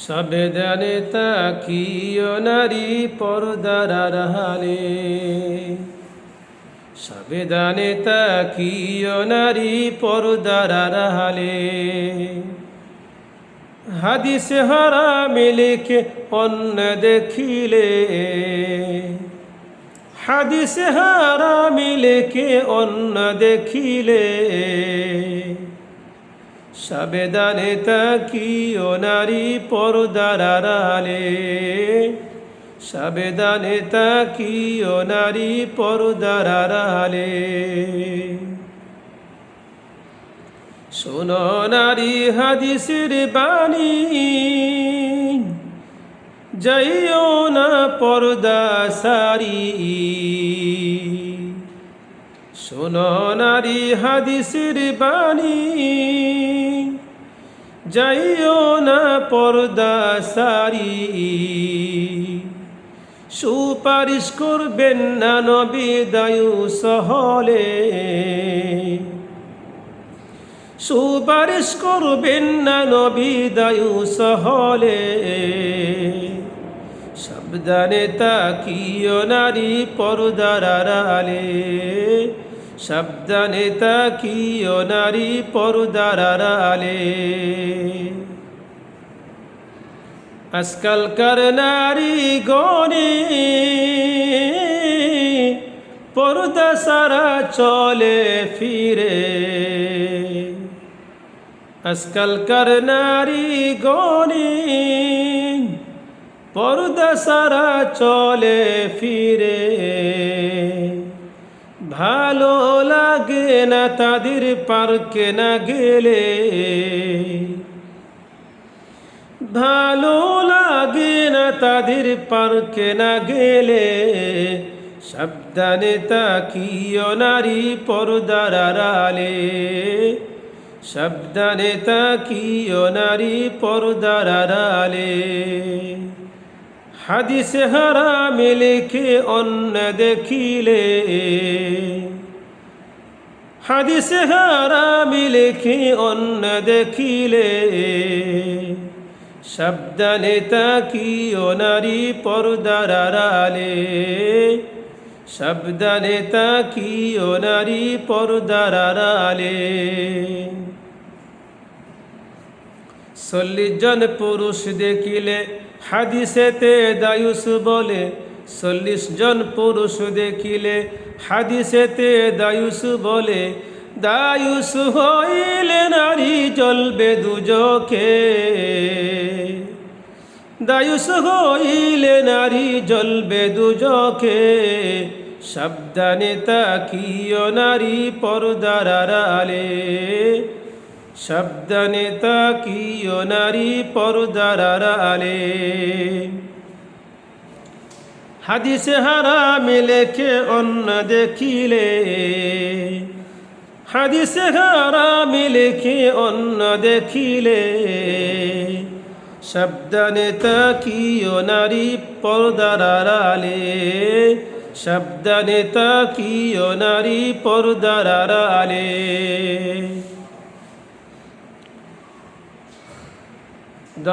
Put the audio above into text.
সবেদানে তাকিও নারী পর্দার আড়ালে। সবেদানে তাকিও নারী পর্দার আড়ালে। হাদিসে হারা মিলিকে অন্য দেখিলে। হাদিসে হারা মিলিকে অন্য দেখিলে। সবেদানে তাকিও নারী পর্দার আড়ালে। সবেদানে তাকিও নারী পর্দার আড়ালে। শোনো নারী হাদিসের বাণী, যাইও না পর্দা সারি। শোনো নারী হাদিসের বাণী। যাইও না পর্দা সারি। সুপারিশ করবেন না নবী দায়ু সহলে। সুপারিশ করবেন না নবী দায়ু সহলে। সাবধানে তাকিও নারী পর্দার আড়ালে। সাবধানে তাকিও নারী পর্দার আড়ালে আজকালকার নারী গণে পর্দা সারা চলে ফিরে। আজকালকার নারী গণে পর্দা সারা চলে ফিরে। ভালো লাগে না তাদের পার্কে না গেলে। ভালো লাগে না তাদের পার্কে না গেলে। সাবধানে তাকিও নারী পর্দার আড়ালে। সাবধানে তাকিও নারী পর্দার আড়ালে। হাদিসে হারা মিলেকে অন্য দেখিলে। হাদিসে হারা মিলেকে অন্য দেখিলে। সাবধানে তাকিও নারী পর্দার আড়ালে। সাবধানে তাকিও নারী পর্দার আড়ালে। চল্লিশ জন পুরুষ দেখিলে হাদিসেতে দায়ুস বলে। চল্লিশ জন পুরুষ দেখিলে হাদিসেতে দায়ুস বলে। দায়ুস হইলে নারী জ্বলবে দুজকে। দায়ুস হইলে নারী জ্বলবে দুজকে। সাবধানে তাকিও নারী পর্দার আড়ালে। সাবধানে তাকিও নারী পর্দার আড়ালে হাদিসে হারা মিলেকে অন্য দেখিলে। হাদিসে হারা মিলেকে অন্য দেখিলে। সাবধানে তাকিও নারী পর্দার আড়ালে সাবধানে তাকিও নারী পর্দার আড়ালে ದ